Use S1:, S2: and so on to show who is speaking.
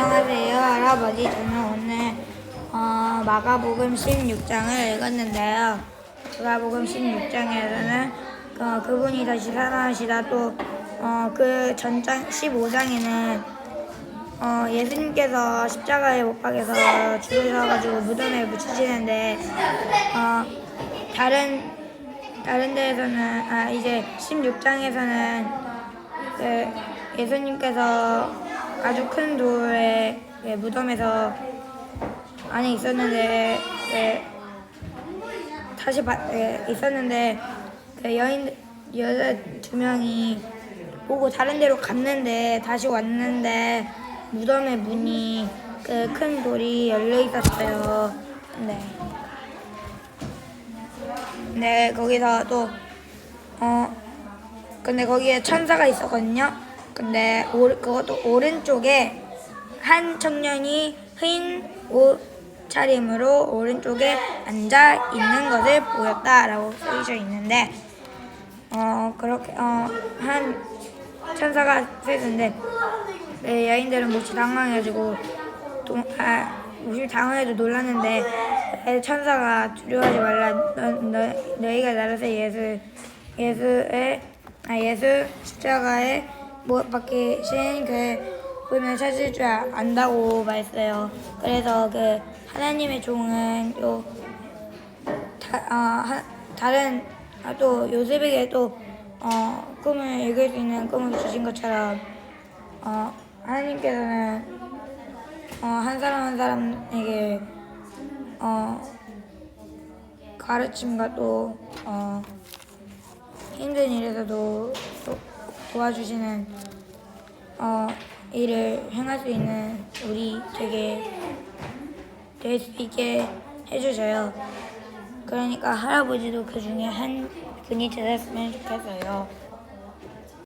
S1: 안녕하세요, 할아버지. 저는 오늘 어, 마가복음 16장을 읽었는데요. 마가복음 16장에서는 어, 그분이 다시 살아나시다 또 어, 그 전장 15장에는 어, 예수님께서 십자가에 못 박여서 죽으셔가지고 무덤에 묻히시는데 어, 다른 다른 데에서는 아 이제 16장에서는 그 예수님께서 아주 큰 돌에 그 무덤에서 안에 있었는데 그 다시 바, 그 있었는데 그 여인 여자 두 명이 보고 다른 데로 갔는데 다시 왔는데 무덤의 문이 그 큰 돌이 열려 있었어요. 네. 네 거기서 또 어. 근데 거기에 천사가 있었거든요. 근데 오, 그것도 오른쪽에 한 청년이 흰 옷 차림으로 오른쪽에 앉아 있는 것을 보였다라고 쓰여져 있는데 어 그렇게 어한 천사가 서 있는데 네, 여인들은 몹시 당황해가지고 동, 아, 몹시 당황해도 놀랐는데 에, 천사가 두려워하지 말라. 너, 너, 너희가 나라서 예수 예수의 아 예수 십자가 에못 박히신 그 보면 찾을 줄 아- 안다고 말했어요. 그래서 그 하나님의 종은 요 다, 어, 하, 다른 아, 또 요셉에게 또 어, 꿈을 읽을 수 있는 꿈을 주신 것처럼 어, 하나님께서는 어, 한 사람 한 사람에게 어, 가르침과 또 어, 힘든 일에서도 도, 도와주시는 어, 일을 행할 수 있는 우리 되게 될 수 있게 해주셔요. 그러니까 할아버지도 그 중에 한 분이 되셨으면 좋겠어요.